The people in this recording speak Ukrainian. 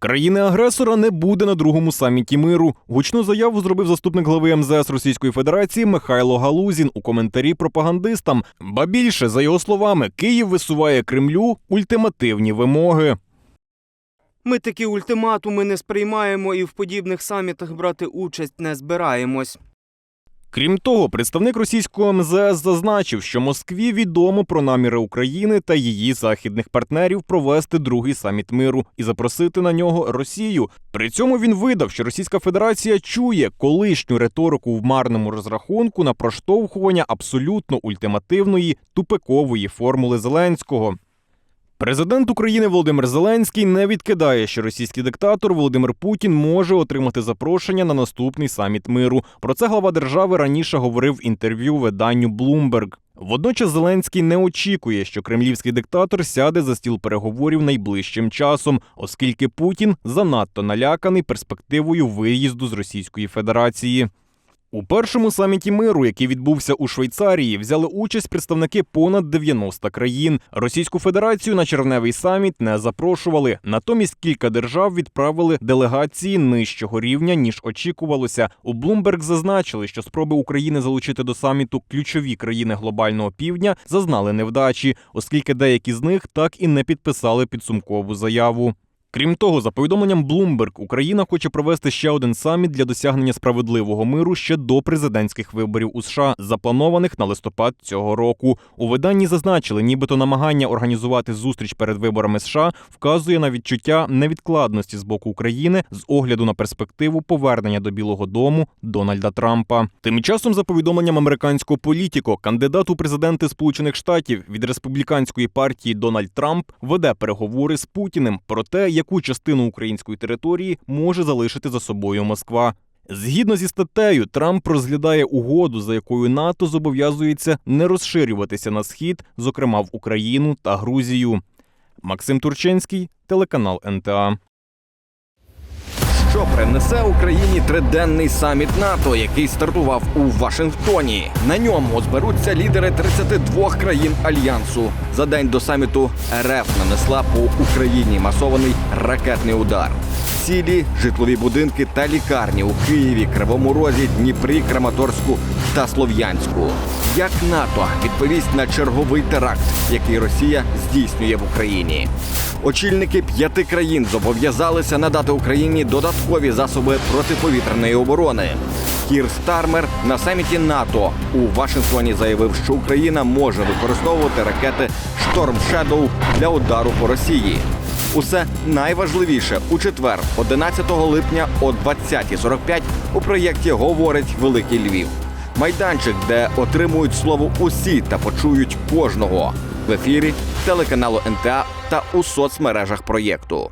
Країни-агресора не буде на другому саміті миру. Гучну заяву зробив заступник глави МЗС Російської Федерації Михайло Галузін у коментарі пропагандистам. Ба більше, за його словами, Київ висуває Кремлю ультимативні вимоги. Ми такі ультиматуми не сприймаємо і в подібних самітах брати участь не збираємось. Крім того, представник російського МЗС зазначив, що Москві відомо про наміри України та її західних партнерів провести другий саміт миру і запросити на нього Росію. При цьому він видав, що Російська Федерація чує колишню риторику в марному розрахунку на проштовхування абсолютно ультимативної тупикової формули Зеленського. Президент України Володимир Зеленський не відкидає, що російський диктатор Володимир Путін може отримати запрошення на наступний саміт миру. Про це глава держави раніше говорив в інтерв'ю виданню Bloomberg. Водночас Зеленський не очікує, що кремлівський диктатор сяде за стіл переговорів найближчим часом, оскільки Путін занадто наляканий перспективою виїзду з Російської Федерації. У першому саміті миру, який відбувся у Швейцарії, взяли участь представники понад 90 країн. Російську Федерацію на червневий саміт не запрошували. Натомість кілька держав відправили делегації нижчого рівня ніж очікувалося. У Bloomberg зазначили, що спроби України залучити до саміту ключові країни глобального півдня зазнали невдачі, оскільки деякі з них так і не підписали підсумкову заяву. Крім того, за повідомленням Bloomberg, Україна хоче провести ще один саміт для досягнення справедливого миру ще до президентських виборів у США, запланованих на листопад цього року. У виданні зазначили, нібито намагання організувати зустріч перед виборами США вказує на відчуття невідкладності з боку України з огляду на перспективу повернення до Білого Дому Дональда Трампа. Тим часом, за повідомленням американського політіко, кандидат у президенти Сполучених Штатів від республіканської партії Дональд Трамп веде переговори з Путіним про те, яку частину української території може залишити за собою Москва. Згідно зі статтею, Трамп розглядає угоду, за якою НАТО зобов'язується не розширюватися на схід, зокрема в Україну та Грузію. Максим Турченський, телеканал НТА. Що принесе Україні триденний саміт НАТО, який стартував у Вашингтоні. На ньому зберуться лідери 32 країн альянсу. За день до саміту РФ нанесла по Україні масований ракетний удар. Цілі житлові будинки та лікарні у Києві, Кривому Розі, Дніпрі, Краматорську та Слов'янську. Як НАТО відповість на черговий теракт, який Росія здійснює в Україні? Очільники п'яти країн зобов'язалися надати Україні додаткові засоби протиповітряної оборони. Кір Стармер на саміті НАТО у Вашингтоні заявив, що Україна може використовувати ракети Шторм Шедоу для удару по Росії. Усе найважливіше у четвер, 11 липня о 20.45 у проєкті говорить Великий Львів. Майданчик, де отримують слово усі та почують кожного в ефірі телеканалу НТА та у соцмережах проєкту.